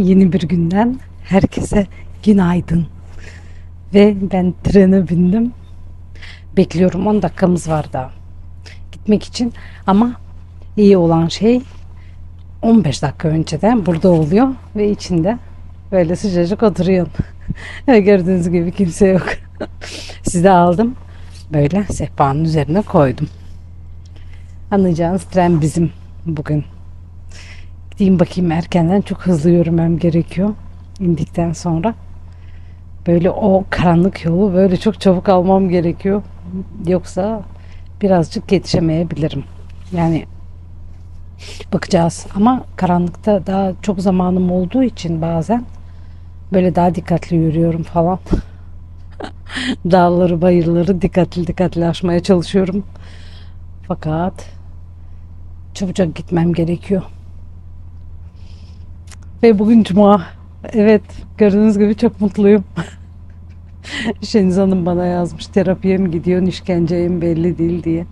Yeni bir günden herkese günaydın. Ve ben trene bindim. Bekliyorum 10 dakikamız var daha. Gitmek için ama iyi olan şey 15 dakika önceden burada oluyor ve içinde böyle sıcacık oturuyorsun. Ve Gördüğünüz gibi kimse yok. Size aldım. Böyle sehpanın üzerine koydum. Anlayacağınız tren bizim bugün. Gideyim bakayım erkenden çok hızlı yürümem gerekiyor indikten sonra. Böyle o karanlık yolu böyle çok çabuk almam gerekiyor. Yoksa birazcık yetişemeyebilirim. Yani bakacağız ama karanlıkta daha çok zamanım olduğu için bazen böyle daha dikkatli yürüyorum falan. Dağları, bayırları dikkatli dikkatli aşmaya çalışıyorum. Fakat çabucak gitmem gerekiyor. Ve bugün cuma. Evet, gördüğünüz gibi çok mutluyum. Şeniz Hanım bana yazmış terapiye mi gidiyorsun işkenceye mi belli değil diye.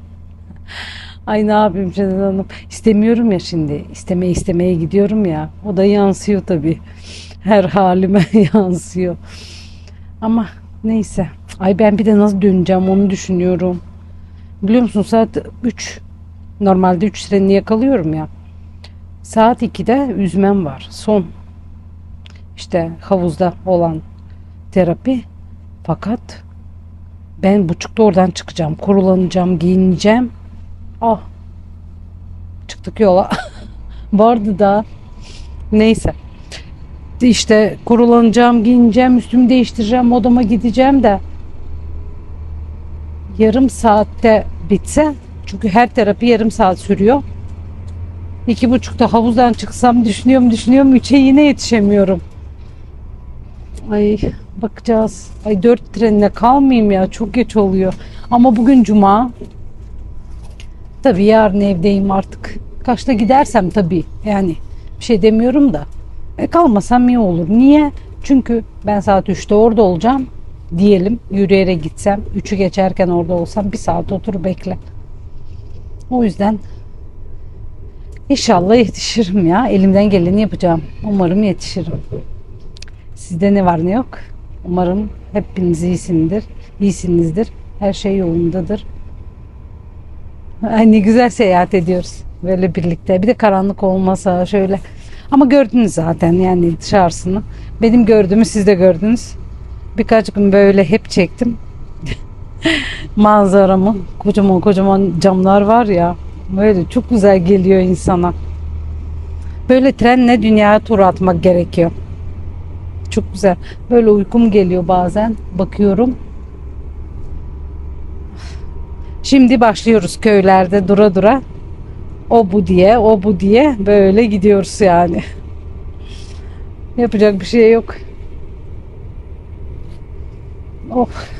Ay ne yapayım Şeniz Hanım. İstemiyorum ya şimdi. İstemeye istemeye gidiyorum ya. O da yansıyor tabii. Her halime yansıyor. Ama neyse. Ay ben bir de nasıl döneceğim onu düşünüyorum. Biliyor musun saat 3. Normalde 3 trenini yakalıyorum ya. Saat 2'de üzmem var. Son. İşte havuzda olan terapi. Fakat ben buçukta oradan çıkacağım. Kurulanacağım, giyineceğim. Ah. Çıktık yola. Vardı da. Neyse. İşte kurulanacağım, giyineceğim, üstümü değiştireceğim, odama gideceğim de yarım saatte bitse çünkü her terapi yarım saat sürüyor. İki buçukta havuzdan çıksam düşünüyorum düşünüyorum üçe yine yetişemiyorum. Ay bakacağız. Ay dört trenine kalmayayım ya çok geç oluyor. Ama bugün cuma. Tabii yarın evdeyim artık. Kaçta gidersem tabii yani bir şey demiyorum da. E, kalmasam iyi olur. Niye? Çünkü ben saat 3'te orada olacağım. Diyelim yürüyerek gitsem 3'ü geçerken orada olsam bir saat otur bekle. O yüzden İnşallah yetişirim ya. Elimden geleni yapacağım. Umarım yetişirim. Sizde ne var ne yok? Umarım hepiniz iyisindir. İyisinizdir. Her şey yolundadır. Ay ne güzel seyahat ediyoruz. Böyle birlikte. Bir de karanlık olmasa şöyle. Ama gördünüz zaten yani dışarısını. Benim gördüğümü siz de gördünüz. Birkaç gün böyle hep çektim. Manzaramı. Kocaman kocaman camlar var ya. Böyle çok güzel geliyor insana. Böyle trenle dünyaya tur atmak gerekiyor. Çok güzel. Böyle uykum geliyor bazen. Bakıyorum. Şimdi başlıyoruz köylerde dura dura. O bu diye, o bu diye böyle gidiyoruz yani. Yapacak bir şey yok. Of.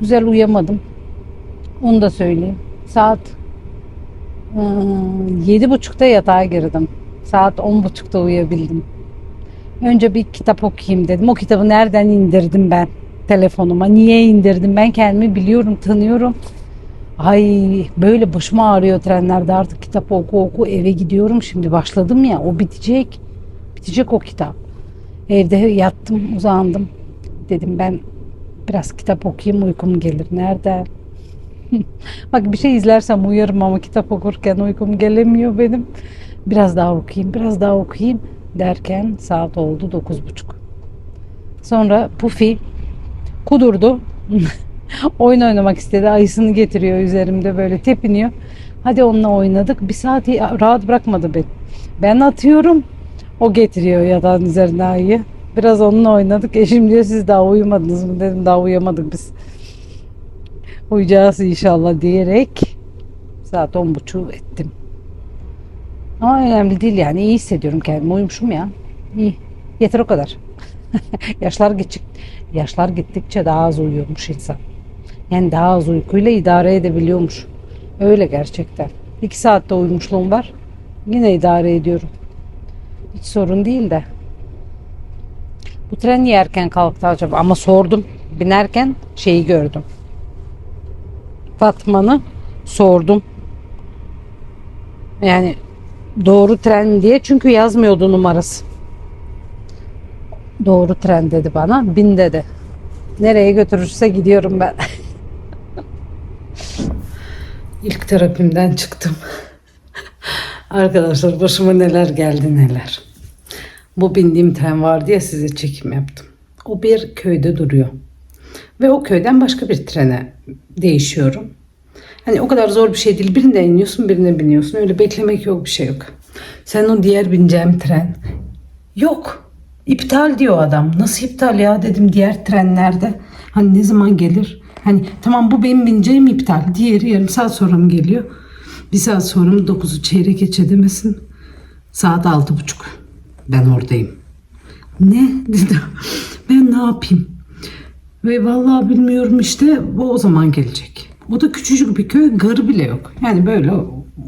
Güzel uyuyamadım. Onu da söyleyeyim. Saat ıı, yedi buçukta yatağa girdim. Saat on buçukta uyuyabildim. Önce bir kitap okuyayım dedim. O kitabı nereden indirdim ben telefonuma? Niye indirdim? Ben kendimi biliyorum, tanıyorum. Ay böyle başım ağrıyor trenlerde artık kitap oku oku eve gidiyorum şimdi başladım ya o bitecek. Bitecek o kitap. Evde yattım uzandım. Dedim ben biraz kitap okuyayım uykum gelir. Nerede? Bak bir şey izlersem uyarım ama kitap okurken uykum gelemiyor benim. Biraz daha okuyayım, biraz daha okuyayım derken saat oldu dokuz buçuk. Sonra Pufi kudurdu. Oyun oynamak istedi. Ayısını getiriyor üzerimde böyle tepiniyor. Hadi onunla oynadık. Bir saat rahat bırakmadı beni. Ben atıyorum. O getiriyor yatağın üzerine ayıyı. Biraz onunla oynadık. Eşim diyor siz daha uyumadınız mı? Dedim daha uyuyamadık biz. Uyuyacağız inşallah diyerek saat on buçuğu ettim. Ama önemli değil yani iyi hissediyorum kendimi uyumuşum ya. İyi. Yeter o kadar. yaşlar gittik, yaşlar gittikçe daha az uyuyormuş insan. Yani daha az uykuyla idare edebiliyormuş. Öyle gerçekten. İki saatte uyumuşluğum var. Yine idare ediyorum. Hiç sorun değil de. Bu tren niye erken kalktı acaba? Ama sordum. Binerken şeyi gördüm. Fatma'nı sordum. Yani Doğru tren diye çünkü yazmıyordu numarası. Doğru tren dedi bana. Bin dedi. Nereye götürürse gidiyorum ben. İlk terapimden çıktım. Arkadaşlar başıma neler geldi neler. Bu bindiğim tren var diye size çekim yaptım. O bir köyde duruyor. Ve o köyden başka bir trene değişiyorum. Hani o kadar zor bir şey değil. Birinde iniyorsun birine biniyorsun. Öyle beklemek yok bir şey yok. Sen o diğer bineceğim tren. Yok. İptal diyor adam. Nasıl iptal ya dedim diğer trenlerde. Hani ne zaman gelir? Hani tamam bu benim bineceğim iptal. Diğeri yarım saat sonra mı geliyor? Bir saat sonra mı 9'u çeyrek geçe demesin. Saat altı buçuk. Ben oradayım. Ne dedim. Ben ne yapayım? Ve vallahi bilmiyorum işte bu o zaman gelecek. O da küçücük bir köy, garı bile yok. Yani böyle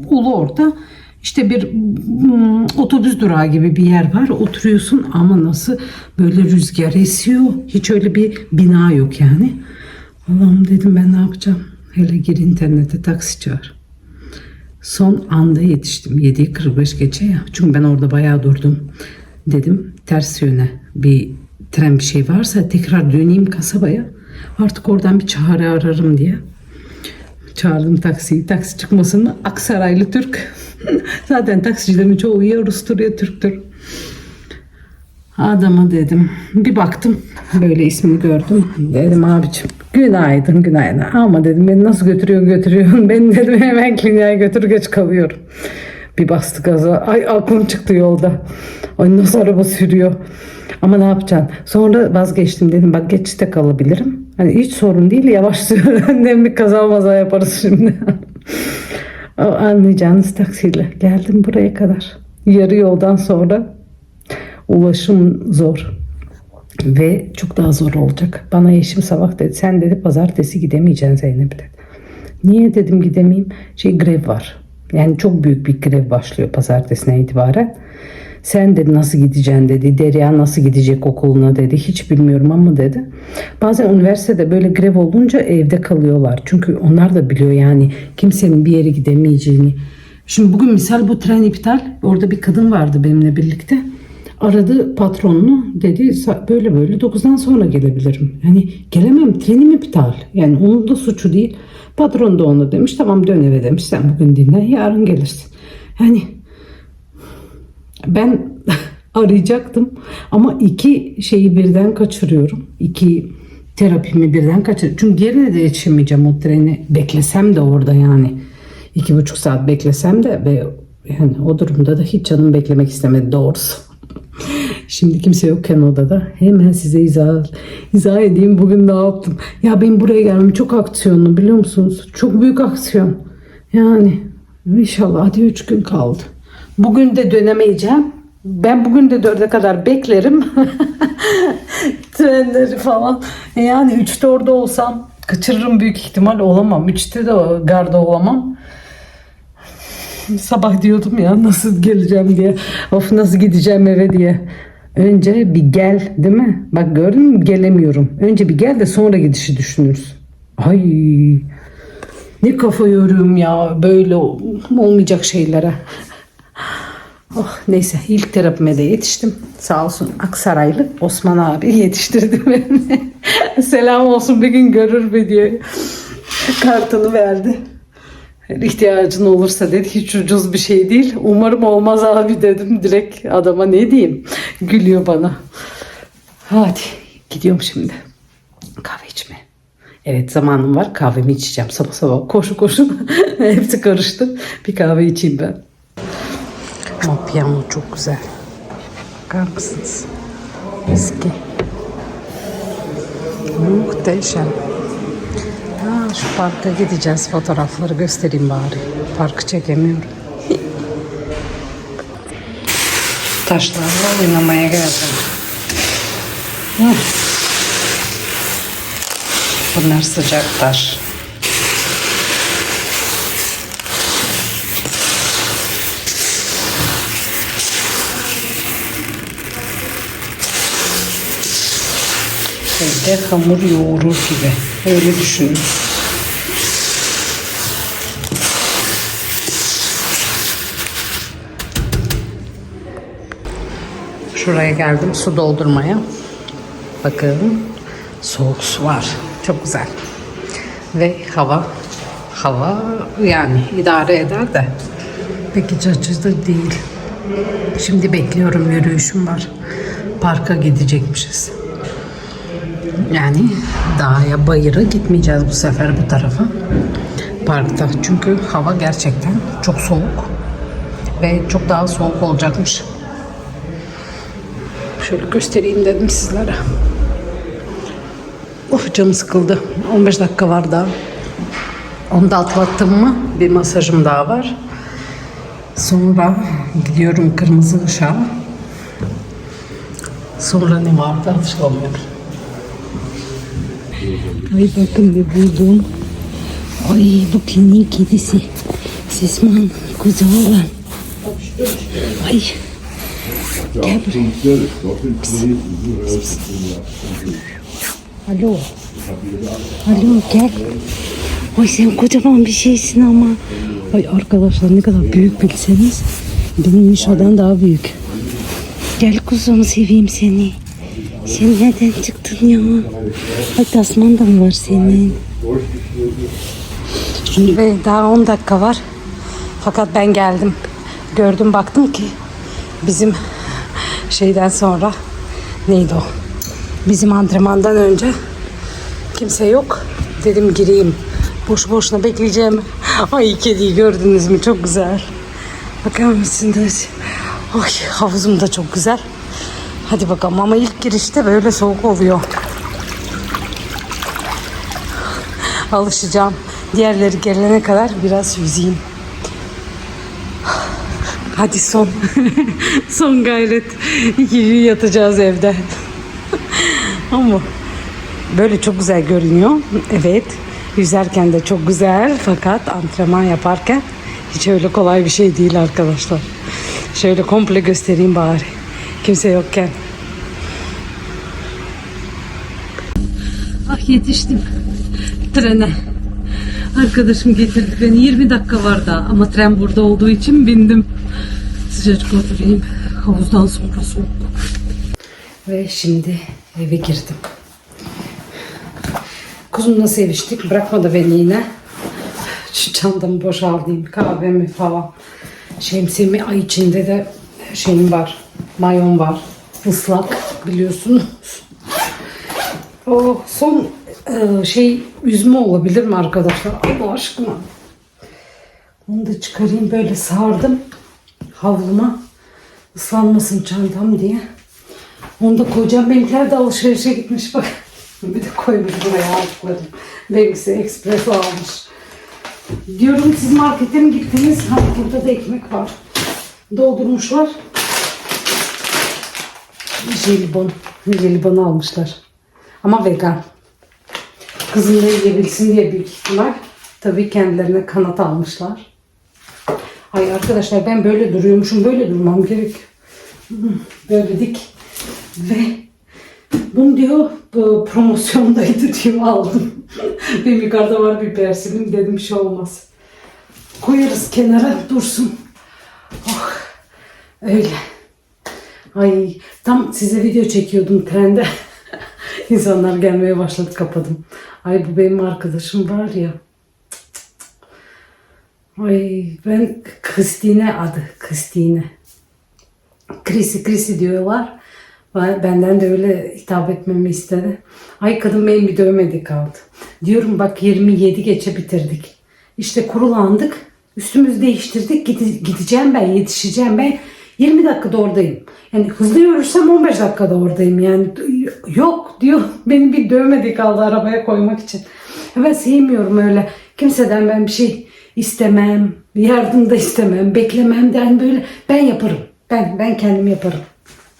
ulu orta işte bir mm, otobüs durağı gibi bir yer var. Oturuyorsun ama nasıl böyle rüzgar esiyor. Hiç öyle bir bina yok yani. Allah'ım dedim ben ne yapacağım? Hele gir internete taksi çağır. Son anda yetiştim. 7'yi 45 geçe ya. Çünkü ben orada bayağı durdum. Dedim ters yöne bir tren bir şey varsa tekrar döneyim kasabaya. Artık oradan bir çare ararım diye. Çağırdım taksiyi. Taksi çıkmasın mı? Aksaraylı Türk. Zaten taksicilerin çoğu ya Rus'tur ya Türk'tür. Adama dedim. Bir baktım. Böyle ismini gördüm. Dedim abicim günaydın günaydın. Ama dedim beni nasıl götürüyorsun götürüyorsun. Beni dedim hemen kliniğe götür geç kalıyorum. Bir bastı gaza. Ay aklım çıktı yolda. Ay nasıl araba sürüyor. Ama ne yapacaksın? Sonra vazgeçtim dedim bak geçişte kalabilirim. Hani hiç sorun değil yavaş sür. Annem bir kaza maza yaparız şimdi. Anlayacağınız taksiyle geldim buraya kadar. Yarı yoldan sonra ulaşım zor. Ve çok daha zor olacak. Bana eşim sabah dedi. Sen dedi pazartesi gidemeyeceksin Zeynep dedi. Niye dedim gidemeyeyim? Şey grev var. Yani çok büyük bir grev başlıyor pazartesine itibaren. Sen dedi nasıl gideceksin dedi. Derya nasıl gidecek okuluna dedi. Hiç bilmiyorum ama dedi. Bazen üniversitede böyle grev olunca evde kalıyorlar. Çünkü onlar da biliyor yani kimsenin bir yere gidemeyeceğini. Şimdi bugün misal bu tren iptal. Orada bir kadın vardı benimle birlikte. Aradı patronunu dedi "Sa- böyle böyle 9'dan sonra gelebilirim. Yani gelemem trenim iptal. Yani onun da suçu değil. Patron da onu demiş tamam dön eve demiş sen bugün dinle yarın gelirsin. Yani ben arayacaktım ama iki şeyi birden kaçırıyorum. İki terapimi birden kaçırıyorum. Çünkü diğerine de yetişemeyeceğim o treni. Beklesem de orada yani. iki buçuk saat beklesem de ve yani o durumda da hiç canım beklemek istemedi doğrusu. Şimdi kimse yokken odada hemen size izah, izah edeyim bugün ne yaptım. Ya benim buraya gelmem çok aksiyonlu biliyor musunuz? Çok büyük aksiyon. Yani inşallah hadi 3 gün kaldı. Bugün de dönemeyeceğim. Ben bugün de dörde kadar beklerim. Trenleri falan. Yani üçte orada olsam kaçırırım büyük ihtimal olamam. Üçte de garda olamam. Sabah diyordum ya nasıl geleceğim diye. Of nasıl gideceğim eve diye. Önce bir gel değil mi? Bak gördün mü gelemiyorum. Önce bir gel de sonra gidişi düşünürüz. Ay ne kafa yoruyorum ya böyle olmayacak şeylere. Oh neyse ilk terapime de yetiştim. Sağ olsun Aksaraylı Osman abi yetiştirdi beni. Selam olsun bir gün görür mü diye kartını verdi. Her ihtiyacın olursa dedi hiç ucuz bir şey değil. Umarım olmaz abi dedim direkt adama ne diyeyim. Gülüyor bana. Hadi gidiyorum şimdi. Kahve içme. Evet zamanım var kahvemi içeceğim sabah sabah koşu koşu hepsi karıştı. Bir kahve içeyim ben. Ama piyano çok güzel. Bakar mısınız? Eski. Muhteşem. Ha, şu parka gideceğiz. Fotoğrafları göstereyim bari. Parkı çekemiyorum. Taşlarla oynamaya geldim. Bunlar sıcak taş. Evde hamur yoğurur gibi. Öyle düşünün. Şuraya geldim su doldurmaya. Bakın soğuk su var. Çok güzel. Ve hava hava yani idare eder de pek iç açıcı değil. Şimdi bekliyorum yürüyüşüm var. Parka gidecekmişiz. Yani dağa bayıra gitmeyeceğiz bu sefer bu tarafa. Parkta. Çünkü hava gerçekten çok soğuk. Ve çok daha soğuk olacakmış. Şöyle göstereyim dedim sizlere. Oh canım sıkıldı. 15 dakika var daha. Onu da atlattım mı bir masajım daha var. Sonra gidiyorum kırmızı ışığa. Sonra ne vardı hatırlamıyorum. Ay bakın ne buldum. Ay bu kliniğin kedisi. Sisman kuzu olan. Ay alo. Alo gel. Ay sen kocaman bir şeysin ama. Ay arkadaşlar ne kadar büyük bilseniz. Benim Mişo'dan daha büyük. Gel kuzum seveyim seni. Sen nereden çıktın ya? Ay tasman da mı var senin? Şimdi daha 10 dakika var. Fakat ben geldim. Gördüm baktım ki bizim şeyden sonra neydi o? Bizim antrenmandan önce kimse yok. Dedim gireyim. Boş boşuna bekleyeceğim. Ay kediyi gördünüz mü? Çok güzel. Bakar mısınız? Ay havuzum da çok güzel. Hadi bakalım ama ilk girişte böyle soğuk oluyor. Alışacağım. Diğerleri gelene kadar biraz yüzeyim. Hadi son. son gayret. İki gün yatacağız evde. Ama böyle çok güzel görünüyor. Evet. Yüzerken de çok güzel. Fakat antrenman yaparken hiç öyle kolay bir şey değil arkadaşlar. Şöyle komple göstereyim bari. Kimse yokken. Ah yetiştim trene. Arkadaşım getirdi beni. 20 dakika var daha ama tren burada olduğu için bindim. Sıcacık oturayım. Havuzdan sonra soğuk. Ve şimdi eve girdim. Kuzumla seviştik. Bırakmadı beni yine. Şu çantamı boşaltayım. Kahvemi falan. Şemsiyemi ay içinde de şeyim var. Mayon var. Islak biliyorsunuz. O son e, şey üzme olabilir mi arkadaşlar? Allah aşkına. Onu da çıkarayım böyle sardım havluma ıslanmasın çantam diye. Onu da koyacağım. Benimkiler de alışverişe gitmiş bak. Bir de koymuş buraya aldıklarım. Benimkisi espresso almış. Diyorum siz markete mi gittiniz? Ha, burada da ekmek var. Doldurmuşlar. Jelibon. Jelibon almışlar. Ama vegan. Kızım da yiyebilsin diye büyük ihtimal. Tabii kendilerine kanat almışlar. Ay arkadaşlar ben böyle duruyormuşum. Böyle durmam gerek. Böyle dik. Ve bunu diyor promosyondaydı diyor aldım. Benim yukarıda var bir persilim dedim bir şey olmaz. Koyarız kenara dursun. Oh, öyle. Ay tam size video çekiyordum trende. İnsanlar gelmeye başladı kapadım. Ay bu benim arkadaşım var ya. Ay ben Kristine adı. Kristine. Krisi Krisi diyorlar. Ben- Benden de öyle hitap etmemi istedi. Ay kadın benim bir dövmedi kaldı. Diyorum bak 27 geçe bitirdik. İşte kurulandık. Üstümüzü değiştirdik. Gide- gideceğim ben yetişeceğim ben. 20 dakikada oradayım. Yani hızlı yürürsem 15 dakikada oradayım. Yani yok diyor. Benim bir dövmedi kaldı arabaya koymak için. Ben sevmiyorum öyle. Kimseden ben bir şey istemem. Yardım da istemem. Beklemem. Yani böyle ben yaparım. Ben ben kendim yaparım.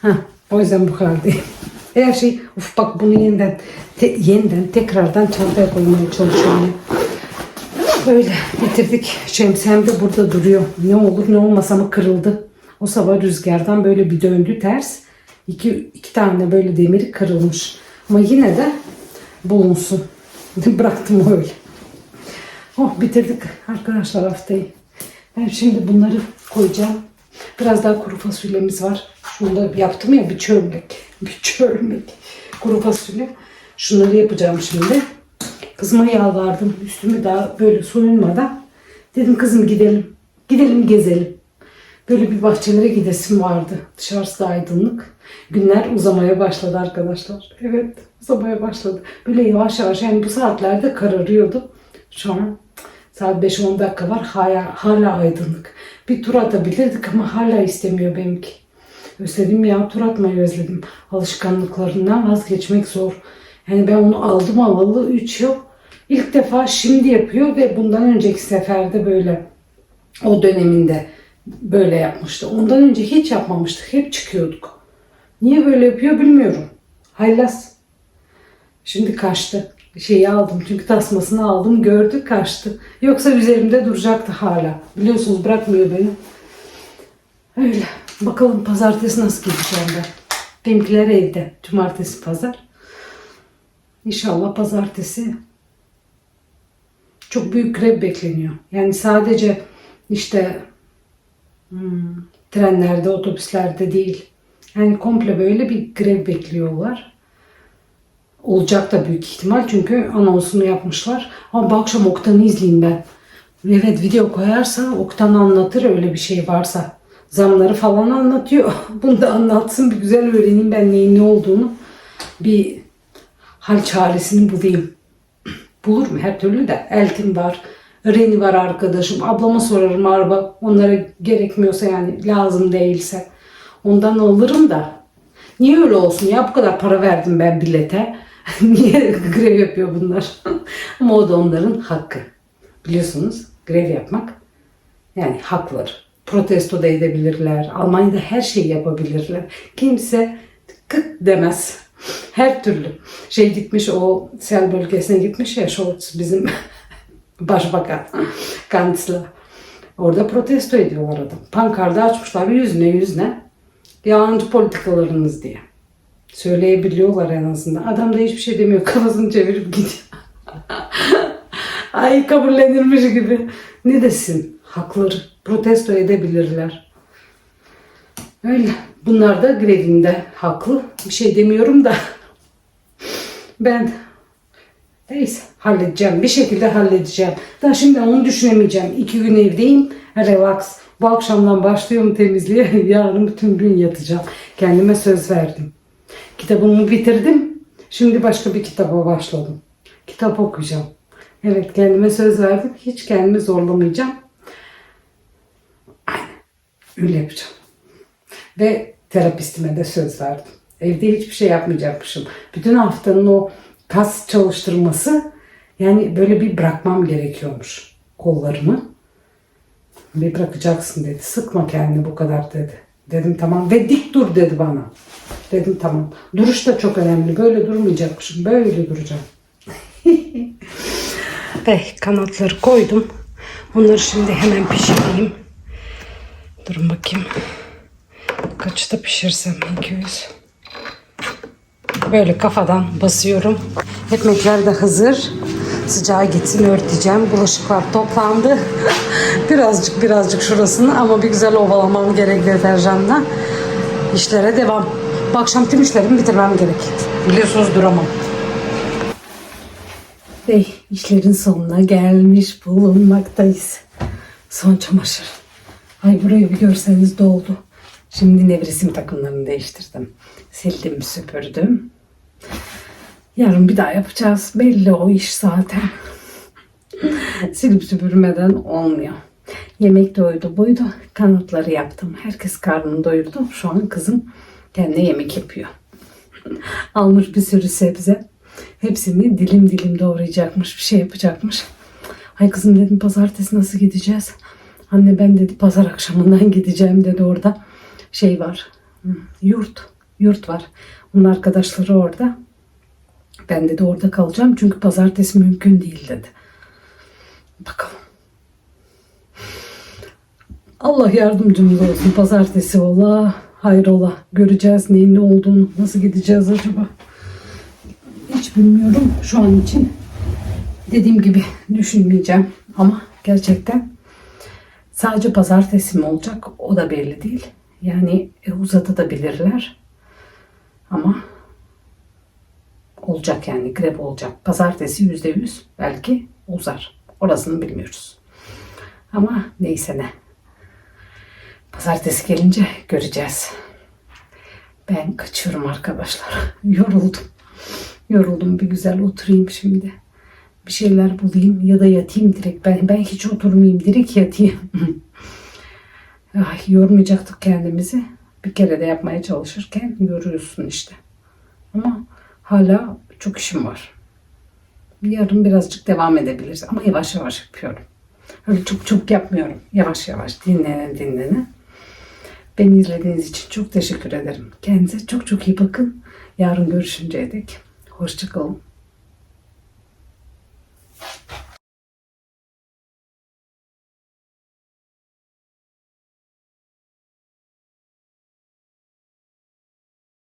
Ha, o yüzden bu haldeyim. Her şey, uf bak bunu yeniden, te- yeniden tekrardan çantaya koymaya çalışıyorum. Böyle bitirdik. Şemsiyem de burada duruyor. Ne olur ne olmaz ama kırıldı. O sabah rüzgardan böyle bir döndü ters. İki, iki tane böyle demiri kırılmış. Ama yine de bulunsun. Bıraktım öyle. Oh bitirdik arkadaşlar haftayı. Ben şimdi bunları koyacağım. Biraz daha kuru fasulyemiz var. Şunu da yaptım ya bir çömlek. Bir çömlek. Kuru fasulye. Şunları yapacağım şimdi. Kızıma yalvardım. Üstümü daha böyle soyunmadan. Dedim kızım gidelim. Gidelim gezelim. Böyle bir bahçelere gidesim vardı. Dışarısı da aydınlık. Günler uzamaya başladı arkadaşlar. Evet uzamaya başladı. Böyle yavaş yavaş yani bu saatlerde kararıyordu. Şu an saat 5-10 dakika var. Hala, hala aydınlık. Bir tur atabilirdik ama hala istemiyor benimki. Özledim ya tur atmayı özledim. Alışkanlıklarından vazgeçmek zor. Yani ben onu aldım alalı 3 yıl. İlk defa şimdi yapıyor ve bundan önceki seferde böyle o döneminde böyle yapmıştı. Ondan önce hiç yapmamıştık. Hep çıkıyorduk. Niye böyle yapıyor bilmiyorum. Haylaz. Şimdi kaçtı. Şeyi aldım çünkü tasmasını aldım gördü kaçtı. Yoksa üzerimde duracaktı hala. Biliyorsunuz bırakmıyor beni. Öyle. Bakalım pazartesi nasıl gideceğim ben. Benimkiler evde. Cumartesi pazar. İnşallah pazartesi çok büyük grev bekleniyor. Yani sadece işte trenlerde, otobüslerde değil. Yani komple böyle bir grev bekliyorlar. Olacak da büyük ihtimal çünkü anonsunu yapmışlar. Ama bu akşam Oktan'ı izleyeyim ben. Evet video koyarsa Oktan anlatır öyle bir şey varsa. Zamları falan anlatıyor. Bunu da anlatsın bir güzel öğreneyim ben neyin ne olduğunu. Bir hal çaresini bulayım. Bulur mu her türlü de. Eltin var. Reni var arkadaşım. Ablama sorarım araba. Onlara gerekmiyorsa yani lazım değilse. Ondan alırım da. Niye öyle olsun ya? Bu kadar para verdim ben bilete. Niye grev yapıyor bunlar? Ama o da onların hakkı. Biliyorsunuz grev yapmak yani hakları. Protesto da edebilirler. Almanya'da her şeyi yapabilirler. Kimse kıt demez. Her türlü. Şey gitmiş o sel bölgesine gitmiş ya Scholz bizim başbakan. Kansler. Orada protesto ediyorlar adam. Pankarda açmışlar yüzüne yüzüne. Yalancı politikalarınız diye. Söyleyebiliyorlar en azından. Adam da hiçbir şey demiyor. Kafasını çevirip gidiyor. Ay kabullenilmiş gibi. Ne desin? Hakları. Protesto edebilirler. Öyle. Bunlar da grevinde haklı. Bir şey demiyorum da. Ben neyse halledeceğim. Bir şekilde halledeceğim. Daha şimdi onu düşünemeyeceğim. İki gün evdeyim. Relax. Bu akşamdan başlıyorum temizliğe. Yarın bütün gün yatacağım. Kendime söz verdim. Kitabımı bitirdim. Şimdi başka bir kitaba başladım. Kitap okuyacağım. Evet kendime söz verdim. Hiç kendimi zorlamayacağım. Aynen. Öyle yapacağım. Ve terapistime de söz verdim. Evde hiçbir şey yapmayacakmışım. Bütün haftanın o kas çalıştırması yani böyle bir bırakmam gerekiyormuş kollarımı. Bir bırakacaksın dedi. Sıkma kendini bu kadar dedi. Dedim tamam ve dik dur dedi bana. Dedim tamam. Duruş da çok önemli. Böyle durmayacakmışım. Böyle duracağım. Ve kanatları koydum. Onları şimdi hemen pişireyim. Durun bakayım. Kaçta pişirsem 200. Böyle kafadan basıyorum. Ekmekler de hazır. Sıcağı gitsin örteceğim. Bulaşıklar toplandı. birazcık birazcık şurasını ama bir güzel ovalamam gerek deterjanla. İşlere devam. Bu akşam tüm işlerimi bitirmem gerek. Biliyorsunuz duramam. Ve işlerin sonuna gelmiş bulunmaktayız. Son çamaşır. Ay burayı bir görseniz doldu. Şimdi nevresim takımlarını değiştirdim. Sildim, süpürdüm. Yarın bir daha yapacağız. Belli o iş zaten. Silip süpürmeden olmuyor. Yemek doydu buydu. Kanatları yaptım. Herkes karnını doyurdu. Şu an kızım kendine yemek yapıyor. Almış bir sürü sebze. Hepsini dilim dilim doğrayacakmış. Bir şey yapacakmış. Ay kızım dedim pazartesi nasıl gideceğiz? Anne ben dedi pazar akşamından gideceğim dedi orada. Şey var. Yurt. Yurt var. Onun arkadaşları orada. Ben dedi orada kalacağım çünkü pazartesi mümkün değil dedi. Bakalım. Allah yardımcımız olsun. Pazartesi ola, hayrola. Göreceğiz neyin ne olduğunu. Nasıl gideceğiz acaba? Hiç bilmiyorum şu an için. Dediğim gibi düşünmeyeceğim. Ama gerçekten sadece pazartesi mi olacak o da belli değil. Yani e, uzatabilirler. Ama olacak yani grev olacak. Pazartesi yüzde yüz belki uzar. Orasını bilmiyoruz. Ama neyse ne. Pazartesi gelince göreceğiz. Ben kaçıyorum arkadaşlar. Yoruldum. Yoruldum. Bir güzel oturayım şimdi. Bir şeyler bulayım ya da yatayım direkt. Ben, ben hiç oturmayayım. Direkt yatayım. Ay, yormayacaktık kendimizi. Bir kere de yapmaya çalışırken yoruyorsun işte. Ama hala çok işim var. Yarın birazcık devam edebiliriz. Ama yavaş yavaş yapıyorum. Öyle çok çok yapmıyorum. Yavaş yavaş dinlene dinlene. Beni izlediğiniz için çok teşekkür ederim. Kendinize çok çok iyi bakın. Yarın görüşünceye dek. Hoşçakalın.